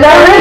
love it.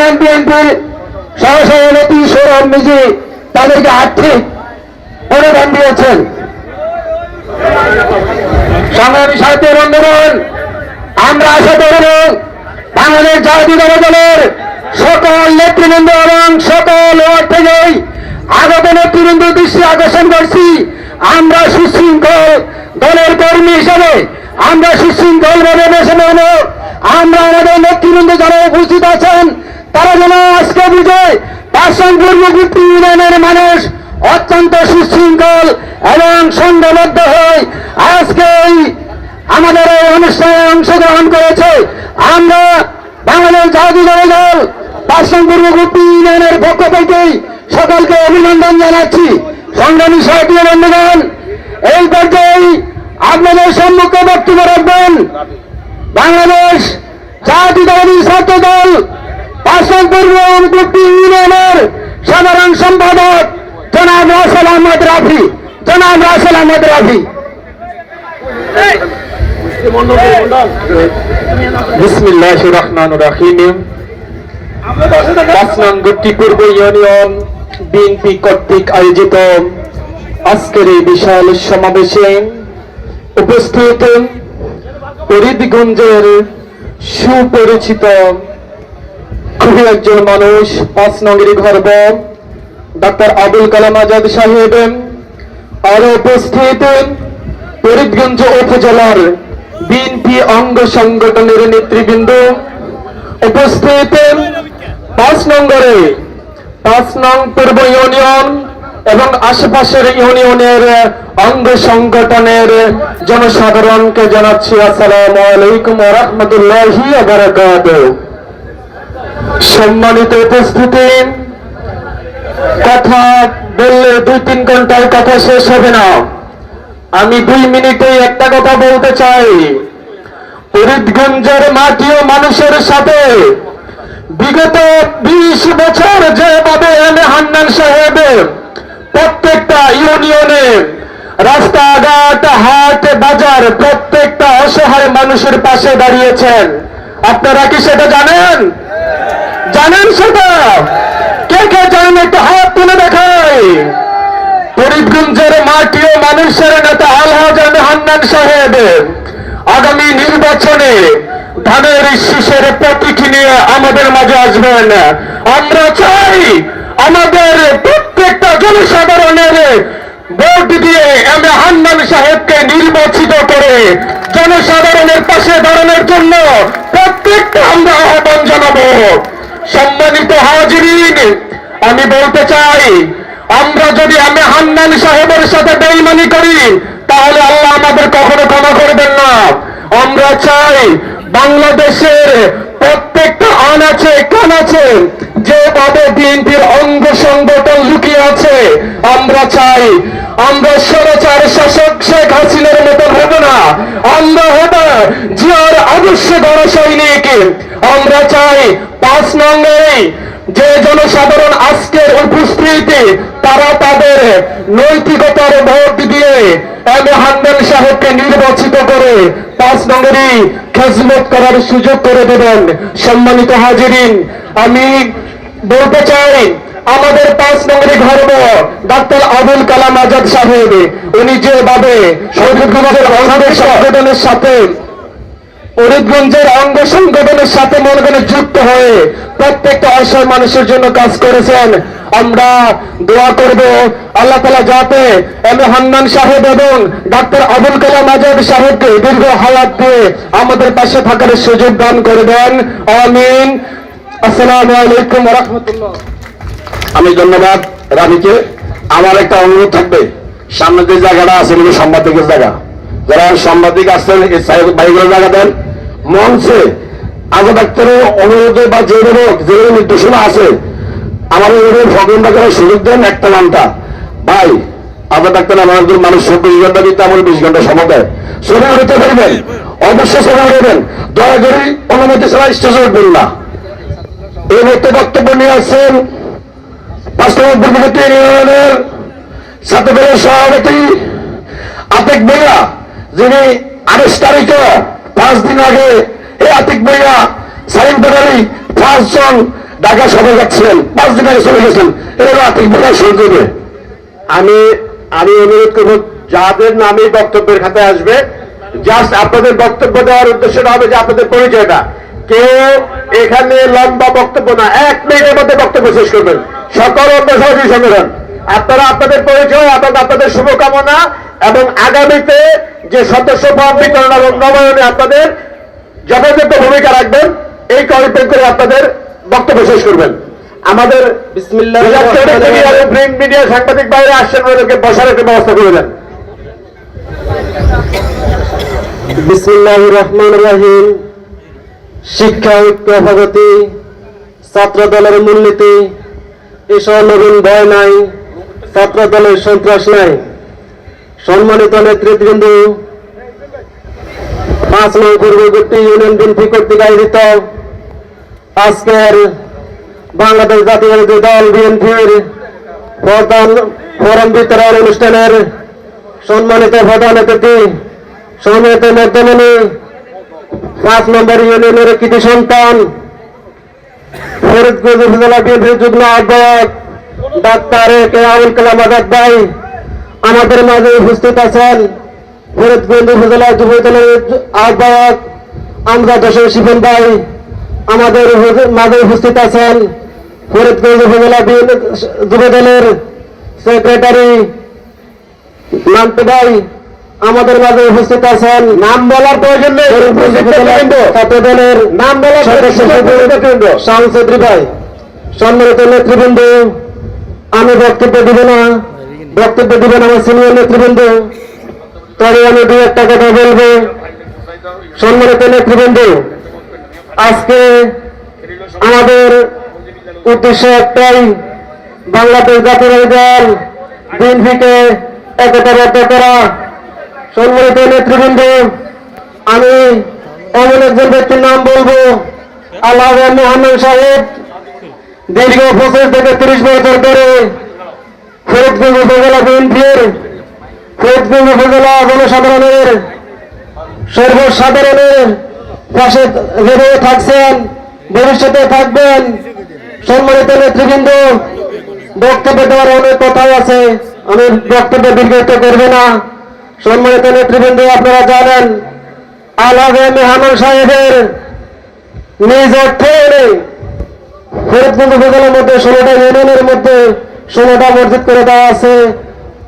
Union বিএনপির সহসভাপতি সৌরভ মিজি তাদেরকে আর্থিক অনুদান দিয়েছেন। সংগ্রামী সাহিত্য বন্ধুগণ, আমরা আশা করব বাংলাদেশ জাতীয় দলের সকল নেতৃবৃন্দ এবং সকল ওয়ার্ড থেকেই আগত নেতৃবৃন্দ দৃষ্টি আকর্ষণ করছি। আমরা সুশৃঙ্খল দলের কর্মী হিসেবে, আমরা সুশৃঙ্খল ভাবে বসে নেব আমরা আমাদের নেতৃবৃন্দ যারা উপস্থিত আছেন তারা যেন আজকে বুঝে পার্শ্বন পূর্ববর্তী ইউনিয়নের মানুষ অত্যন্ত সুশৃঙ্খল এবং সংঘবদ্ধ হয় আজকে এই আমাদের এই অনুষ্ঠানে অংশগ্রহণ করেছে। আমরা বাংলাদেশ জাতীয় দল পার্শ্বন পূর্ববর্তী ইউনিয়নের পক্ষ থেকেই সকলকে অভিনন্দন জানাচ্ছি। সংগ্রামী সাহায্য বন্ধুগণ, এই পর্যায়ে আপনাদের সম্মুখে বক্তব্য রাখবেন। বাংলাদেশ জাতীয়তাবাদী ছাত্র দল ইউনিয়নের সাধারণ সম্পাদক জনাব রাসেল আহমদ রাফি জনাব রাসেল আহমদ রাফি কর্তৃক আয়োজিত আজকের এই বিশাল সমাবেশে উপস্থিত ফরিদগঞ্জের সুপরিচিত খুবই একজন মানুষ, পাঁচ নগরী গর্ব। ডাক্তার আবুল কালাম আজাদ সাহেব, আরও উপস্থিত ফরিদগঞ্জ উপজেলার বিএনপি অঙ্গ সংগঠনের নেতৃবৃন্দ। উপস্থিত পাঁচ নম্বরে পাঁচ নং পূর্ব ইউনিয়ন এবং আশেপাশের ইউনিয়নের অঙ্গ সংগঠনের জনসাধারণকে জানাচ্ছি আসসালামু আলাইকুম রহমতুল্লাহি সম্মানিত উপস্থিতি। কথা বললে দুই তিন ঘন্টায় কথা শেষ হবে না। আমি দুই মিনিটে একটা কথা বলতে চাই। ফরিদগঞ্জের মাটি ও মানুষের সাথে বিগত বিশ বছর যেভাবে এম এ হান্নান সাহেব প্রত্যেকটা ইউনিয়নে রাস্তাঘাট, হাট, বাজার প্রত্যেকটা অসহায় মানুষের পাশে দাঁড়িয়েছেন। আপনারা কি সেটা জানেন? জানেন সেটা? কে কে জানেন একটু হাত তুলে দেখায় ফরিদগঞ্জের মাটি ও মানুষের নেতা আলহাজ আলী হান্নান সাহেব, আগামী নির্বাচনে ধানের শীষের প্রতীক নিয়ে আমাদের মাঝে আসবেন। আমরা চাই আমাদের প্রত্যেকটা জনসাধারণের ভোট দিয়ে এ হান্নান সাহেবকে নির্বাচিত করে জনসাধারণের পাশে দাঁড়ানোর জন্য প্রত্যেকটা আমরা আহ্বান জানাব। সম্মানিত হাজিরিন, আমি বলতে চাই, আমরা যদি আমি হান্নান সাহেবের সাথে বেইমানি করি, তাহলে আল্লাহ আমাদের কখনো ক্ষমা করবেন না। আমরা চাই বাংলাদেশের প্রত্যেকটা আন আছে কান আছে যেভাবে বিএনপির অঙ্গ সংগঠন লুকিয়ে আছে, আমরা চাই আমরা স্বরাচার শাসক শেখ হাসিনার মতন হব না। আমরা হব জিয়ার আদর্শ গণ সৈনিক আমরা চাই পাঁচ নম্বরে যে জনসাধারণ আজকের উপস্থিতি, তারা তাদের নৈতিকতার ভোট দিয়ে এম এ হান্নান সাহেবকে নির্বাচিত করে পাঁচ নম্বরই খেজমত করার সুযোগ করে দেবেন। সম্মানিত হাজিরিন, আমি বলতে চাই আমাদের পাঁচ নম্বরে গর্ব ডাক্তার আবুল কালাম আজাদ সাহেব। উনি যেভাবে সংগঠনের সাথে, ফরিদগঞ্জের অঙ্গ সংগঠনের সাথে মনে করে যুক্ত হয়ে প্রত্যেকটা অসহায় মানুষের জন্য কাজ করেছেন। আমরা দোয়া করব আল্লাহ তালা যাতে এম হান্নান সাহেব এবং ডাক্তার আবুল কালাম আজাদ সাহেবকে দীর্ঘ হায়াত দিয়ে আমাদের পাশে থাকার সুযোগ দান করে দেন। আমিন। আসসালামু আলাইকুম রহমতুল্লাহ। আমি ধন্যবাদ রাবিকে আমার একটা অনুরোধ থাকবে। সামনে যে জায়গাটা আছে, এগুলো সাংবাদিকের জায়গা। যারা সাংবাদিক আসছেন এই সাহেব ভাইগুলো জায়গা দেন। মঞ্চে আগে ডাক্তারের অনুরোধে বা যেভাবে যেভাবে নির্দেশনা আছে আমাদের এভাবে ভগ্নটা করার সুযোগ দেন একটা নামটা। ভাই আগে ডাক্তার আমাদের মানুষ চব্বিশ ঘণ্টা দিতে আমার বিশ ঘণ্টা সময় দেয়। ছবি উঠতে পারবেন। অবশ্যই ছবি উঠবেন দয়া করে অনুমতি ছাড়া স্টেশন উঠবেন না। এই মুহূর্তে বক্তব্য নিয়ে আসছেন ইউনিয়নের সভাপতি যিনি আঠাশ তারিখে পাঁচ দিন আগে এই আতিক পাঁচজন ঢাকা যাচ্ছিলেন। পাঁচ দিন আগে চলে গেছেন। আতিক আমি আমি অনুরোধ করব, যাদের নামে বক্তব্যের খাতায় আসবে জাস্ট আপনাদের বক্তব্য দেওয়ার উদ্দেশ্যটা হবে যে আপনাদের পরিচয়টা। কেউ এখানে লম্বা বক্তব্য না, এক মিনিটের মধ্যে বক্তব্য শেষ করবেন। সকল অন্য সহযোগী সংগঠন আপনারা আপনাদের পরিচয় এবং আপনাদের শুভকামনা এবং আগামীতে যে সদস্য ফর্ম বিতরণ এবং নবায়নে আপনাদের যথাযোগ্য ভূমিকা রাখবেন এই কমিটমেন্ট করে আপনাদের বক্তব্য শেষ করবেন। আমাদের প্রিন্ট মিডিয়া সাংবাদিক বাইরে আসছেন ওদেরকে বসার একটা ব্যবস্থা করে দেন। বিসমিল্লাহ রহমান রহিম। শিক্ষা ঐক্য ছাত্র দলের মূলনীতি এসব নবীন ভয় নাই ছাত্র দলের সন্ত্রাস নাই। সম্মানিত নেতৃবৃন্দ, পাঁচ নয় পূর্ববর্তী ইউনিয়ন বিএনপি কর্তৃক আয়োজিত আজকের বাংলাদেশ জাতীয়বাদী দল বিএনপির প্রধান ফোরাম বিতরণ অনুষ্ঠানের সম্মানিত প্রধান অতিথি সম্মানিত নেতৃত্বমণি পাঁচ নম্বর ইউনিয়নের কৃতি সন্তান আমাদের মাঝে উপস্থিত আছেন। ফরিদগঞ্জ উপজেলা যুব আহ্বায়ক আমজাদ হোসেন শিফন ভাই আমাদের মাঝে উপস্থিত আছেন। ফরিদগঞ্জ উপজেলা যুব সেক্রেটারি ভাই আমাদের মাঝে উপস্থিত আছেন নাম বলার প্রয়োজন নেই। ছাত্র দলের নাম বলার সাংসদী ভাই। সম্মানিত নেতৃবৃন্দ আমি বক্তব্য দিব না। বক্তব্য দিবেন আমার সিনিয়র নেতৃবৃন্দ। তবে আমি দু একটা কথা বলব। সম্মানিত নেতৃবৃন্দ আজকে আমাদের উদ্দেশ্য একটাই বাংলাদেশ জাতীয় দল বিএনপিকে একতাবদ্ধ করা। সম্মানিত নেতৃবৃন্দ, আমি এমন একজন ব্যক্তির নাম বলব। আল্লাহ মোহাম্মদ সাহেব, দীর্ঘ পঁচিশ থেকে তিরিশ বছর ধরে ফরিদগঞ্জ উপজেলা বিএনপির ফরিদগঞ্জ উপজেলা জনসাধারণের, সর্বসাধারণের পাশে ভেবে থাকছেন, ভবিষ্যতে থাকবেন। সম্মানিত নেতৃবৃন্দ, বক্তব্য দেওয়ার অনেক কথাই আছে, আমি বক্তব্য দীর্ঘায়িত করব না। সম্মানিত নেতৃবৃন্দ, আপনারা জানেন, আলাদে মেহানুর সাহেবের নিজ অর্থে ফরিদগঞ্জ উপজেলার মধ্যে ষোলোটা ইউনিয়নের মধ্যে ষোলোটা মসজিদ করে দেওয়া আছে।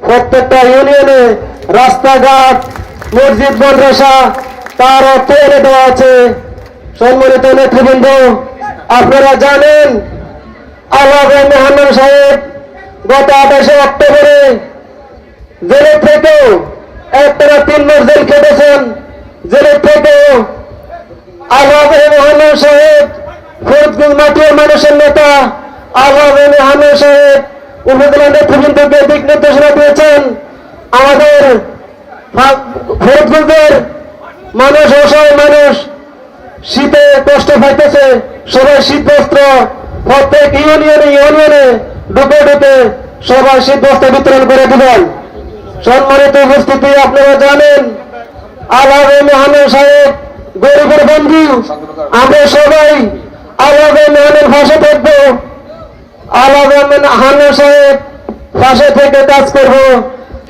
প্রত্যেকটা ইউনিয়নে রাস্তাঘাট, মসজিদ, মাদ্রাসা, তার অর্থ এনে দেওয়া আছে। সম্মানিত নেতৃবৃন্দ, আপনারা জানেন আল্লাহ মেহানুর সাহেব গত আঠাশে অক্টোবরে জেলের থেকেও একটা তিন মাস জেল খেটেছেন জেলের থেকেও আল্লাহ মেহানুর সাহেব ফরিদগঞ্জ মাটির মানুষের নেতা আল্লাহ মেহানুর সাহেব উপজেলা নেতৃবৃন্দকে দিক নির্দেশনা দিয়েছেন। আমাদের ফরিদগঞ্জের মানুষ, অসহায় মানুষ, শীতে কষ্ট পাইতেছে, সবাই শীত বস্ত্র প্রত্যেক ইউনিয়নে ইউনিয়নে ঢুকে ঢুকে সবাই শীত বস্ত্র বিতরণ করে দিবেন। সম্মানিত উপস্থিতি আপনারা জানেন আল্লাহ মেহানুর সাহেব, গরিবের বন্ধু, আমরা সবাই আল্লাহ মেহানের ভাষা থাকব। আল্লাহ হানুর সাহেব পাশে থেকে কাজ করব।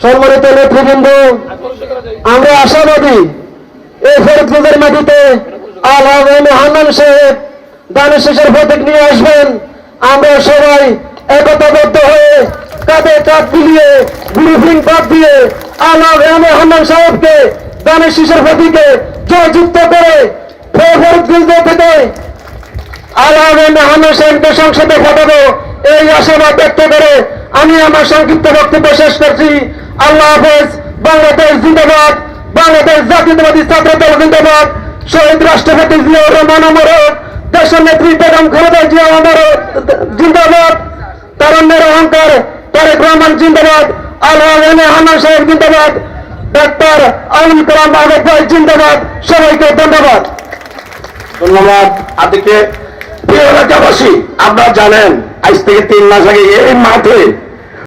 সম্মানিত নেতৃবৃন্দ, আমরা আশাবাদী এই ফরিদগঞ্জের মাটিতে আল্লাহ হান্নান সাহেব দানের শেষের প্রতীক নিয়ে আসবেন। আমরা সবাই একতাবদ্ধ হয়ে কাঁধে কাঁধ মিলিয়ে ব্রিফিং বাদ দিয়ে আল্লাহ হান্নান সাহেবকে দানের শেষের প্রতীকে জয়যুক্ত করে ফরিদগঞ্জ থেকে আল্লাহ হান্নান সাহেবকে সংসদে পাঠাবো। এই আশাবাদ ব্যক্ত করে আমি আমার সংক্ষিপ্ত বক্তব্য শেষ করছি। আল্লাহ হাফেজ, বাংলাদেশ জিন্দাবাদ, বাংলাদেশ জাতীয়তাবাদী ছাত্র দল জিন্দাবাদ, শহীদ রাষ্ট্রপতি জিয়াউর রহমান অমরত দেশের নেত্রী বেগম খালেদা জিয়া অমরত জিন্দাবাদ। তারণ্যের অহংকার তারেক রহমান জিন্দাবাদ আল্লাহ হানা সাহেব জিন্দাবাদ, ডাক্তার আলম কালাম আহমেদ ভাই জিন্দাবাদ, সবাইকে ধন্যবাদ। ধন্যবাদ। আদিকে এলাকাবাসী, আপনারা জানেন, আজ থেকে তিন মাস আগে এই মাঠে